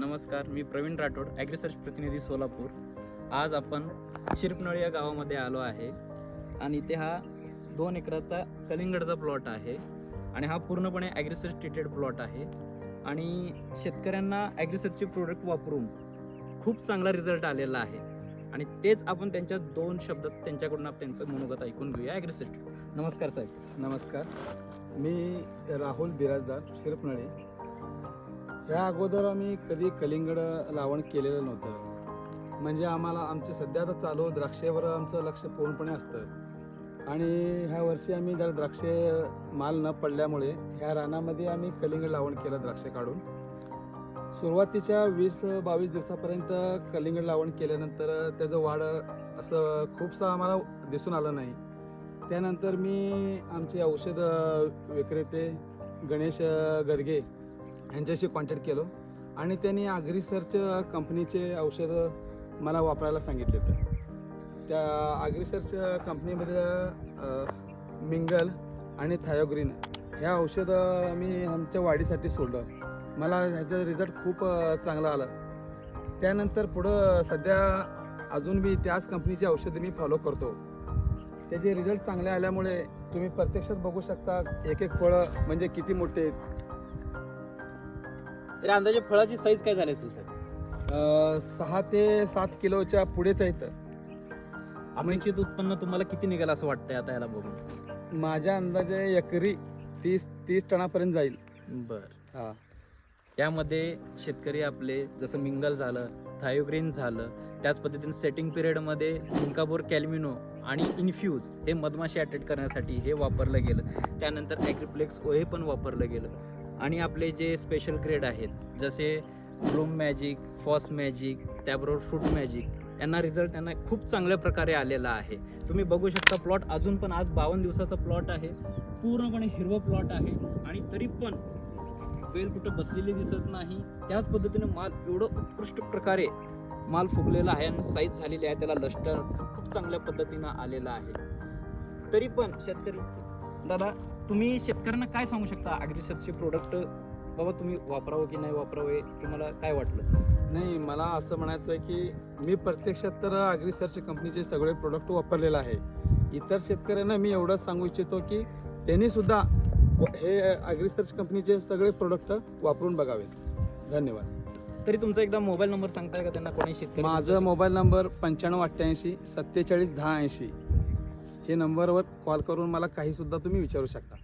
नमस्कार मी प्रवीण राठोड ॲग्रिसर्च प्रतिनिधी सोलापूर. आज आपण शिरपनळी या गावामध्ये आलो आहे आणि इथे हा दोन एकराचा कलिंगडचा प्लॉट आहे आणि हा पूर्णपणे ॲग्रिसर्च ट्रीटेड प्लॉट आहे आणि शेतकऱ्यांना ॲग्रिसर्चचे प्रोडक्ट वापरून खूप चांगला रिझल्ट आलेला आहे. आणि तेच आपण त्यांच्या दोन शब्दात त्यांच्याकडून आपण त्यांचं मनोगत ऐकून घेऊया ॲग्रिसर्च नमस्कार साहेब. नमस्कार. मी राहुल बिराजदार शिरपनळे. ह्या अगोदर आम्ही कधी कलिंगड लावण केलेलं नव्हतं. म्हणजे आम्हाला आमचे सध्या तर चालू द्राक्षेवर आमचं लक्ष पूर्णपणे असतं. आणि ह्या वर्षी आम्ही जरा द्राक्षे माल न पडल्यामुळे ह्या रानामध्ये आम्ही कलिंगड लावण केलं द्राक्षे काढून. सुरुवातीच्या वीस बावीस दिवसापर्यंत कलिंगड लावण केल्यानंतर त्याचं वाढ असं खूपसं आम्हाला दिसून आलं नाही. त्यानंतर मी आमचे औषध विक्रेते गणेश गर्गे यांच्याशी कॉन्टॅक्ट केलो. आणि त्यांनी आग्री कंपनीचे औषधं मला वापरायला सांगितले होते. त्या आग्रीसरच्या कंपनीमध्ये मिंगल आणि थायोग्रीन ह्या औषधं मी आमच्या वाढीसाठी सोडलं. मला ह्याचं रिझल्ट खूप चांगला आला. त्यानंतर पुढं सध्या अजून मी त्याच कंपनीची औषधं मी फॉलो करतो. त्याचे रिझल्ट चांगले आल्यामुळे तुम्ही प्रत्यक्षात बघू शकता एक एक फळं म्हणजे किती मोठे आहेत. तरी अंदाजे फळाची साईज काय झाली असेल अं, सहा ते सात किलोच्या पुढेच आहेत अपेक्षित उत्पन्न तुम्हाला किती निघालं असं वाटतंय आता याला बघून? माझ्या अंदाजे एकरी तीस तीस टनापर्यंत जाईल. बर. हा. यामध्ये शेतकरी आपले जसं मिंगल झालं थायोग्रीन झालं त्याच पद्धतीने सेटिंग पिरियडमध्ये झिंकाबोर कॅल्मिनो आणि इन्फ्यूज हे मधमाशी अटॅक करण्यासाठी हे वापरलं गेलं. त्यानंतर ॲग्रिप्लेक्स ओ हे पण वापरलं गेलं. आणि आपले जे स्पेशल ग्रेड आहेत जसे ब्लूम मॅजिक फॉस मॅजिक त्याबरोबर फ्रूट मॅजिक यांना रिझल्ट त्यांना खूप चांगल्या प्रकारे आलेला आहे. तुम्ही बघू शकता प्लॉट अजून पण आज बावन्न दिवसाचा प्लॉट आहे. पूर्णपणे हिरवं प्लॉट आहे आणि तरी पण वेल कुठं बसलेली दिसत नाही. त्याच पद्धतीने माल एवढं उत्कृष्ट प्रकारे माल फुगलेला आहे आणि साईज झालेली आहे. त्याला लष्टर खूप चांगल्या पद्धतीनं आलेला आहे. तरी पण शेतकरी दादा तुम्ही शेतकऱ्यांना काय सांगू शकता? ॲग्रिसर्चचे प्रोडक्ट बाबा तुम्ही वापरावं की नाही वापरावे? तुम्हाला काय वाटलं? नाही मला असं म्हणायचं आहे की मी प्रत्यक्षात तर अग्री सर्च कंपनीचे सगळे प्रोडक्ट वापरलेलं आहे. इतर शेतकऱ्यांना मी एवढंच सांगू इच्छितो की त्यांनी सुद्धा व- हे अग्री सर्च कंपनीचे सगळे प्रोडक्ट वापरून बघावेत. धन्यवाद. तरी तुमचा एकदा मोबाईल नंबर सांगताय का त्यांना? कोणी शेतकरी माझं मोबाईल नंबर पंच्याण्णव अठ्ठ्याऐंशी सत्तेचाळीस दहा ऐंशी. हे नंबरवर कॉल करून मला काहीसुद्धा तुम्ही विचारू शकता.